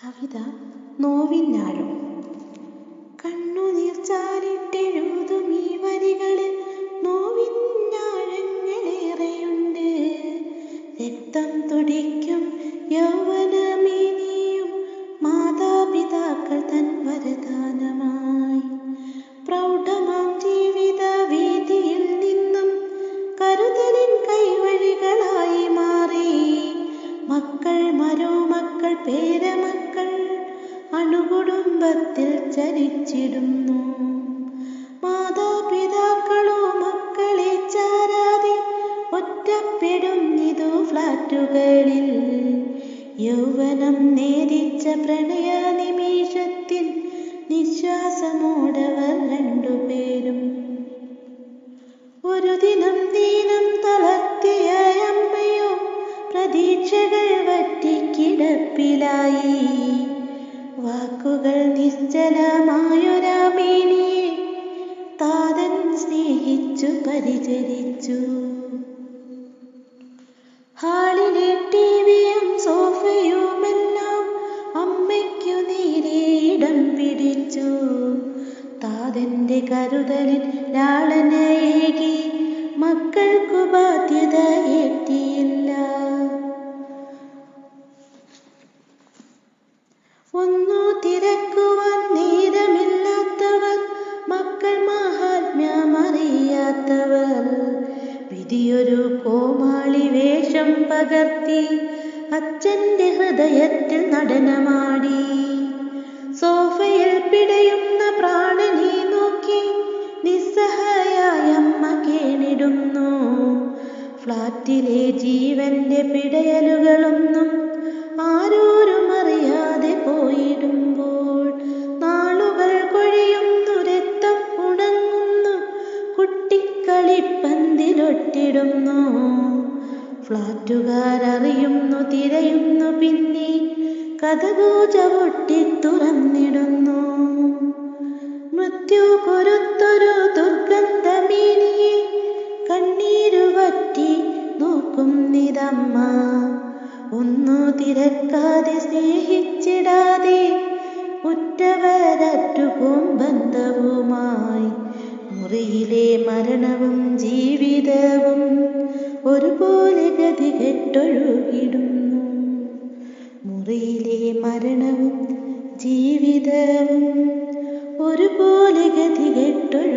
കവിത നോവിന്നാഴം കണ്ണുനീർ ചാലിട്ടെഴുതും ഈ വരികളിൽ നോവിന്നാഴങ്ങളേറെയുണ്ട് രക്തം തുടിക്കും അണുകുടുംബത്തിൽ ചരിച്ചിടുന്നു മാതാപിതാക്കളോ മക്കളെ ചാരാതെ ഒറ്റപ്പെടും ഇതു ഫ്ലാറ്റുകളിൽ. യൗവനം നേരിച്ച പ്രണയ നിമിഷത്തിൽ നിശ്വാസമോടവർ രണ്ടുപേരും ഒരു ദിനം ദീനം തളർത്തിയ അമ്മയോ പ്രതീക്ഷകൾ വറ്റിക്കിടപ്പിലായി. വാക്കുകൾ നിശ്ചലമായൊരാമേനിയെ താതൻ സ്നേഹിച്ചു പരിചരിച്ചു. ഹാളിലെ ടിവിയും സോഫയുമെല്ലാം അമ്മയ്ക്കു നേരെ ഇടം പിടിച്ചു. താതന്റെ കരുതലിൽ ലാളനയേകി വിധിയൊരു കോമാളി വേഷം പകർത്തി അച്ഛന്റെ ഹൃദയത്തിൽ നടനമാടി. സോഫയിൽ പിടയുന്ന പ്രാണനെ നോക്കി നിസ്സഹായമ്മ കേണിടുന്നു. ഫ്ലാറ്റിലെ ജീവന്റെ പിടയലുകളൊന്നും ആരോരും അറിയാതെ പോയിടുമ്പോൾ നാളുകൾ കൊഴിയുന്നു രക്തം ഉണങ്ങുന്നു കുട്ടിക്കളിപ്പന്തിലൊട്ടിടുന്നു ഫ്ലാറ്റുകാരറിയുന്നു തിരയുന്നു പിന്നെ കഥകു ചവിട്ടി തുറന്നിടുന്നു. മൃത്യു കൊരുത്തൊരു ദുർഗന്ധമേനിയെ കണ്ണീരു പറ്റി നോക്കുന്നിതമ്മ ഒന്നു തിരക്കാതെ സ്നേഹിച്ചിടാതെ ഉറ്റവരറ്റുപോം ബന്ധവുമായി മുറിയിലെ മരണവും ജീവിതവും ഗതികെട്ടൊഴുകിടുന്നു മുറിയിലെ മരണവും ജീവിതവും ഒരുപോലെ ഗതികെട്ടൊഴുകിടുന്നു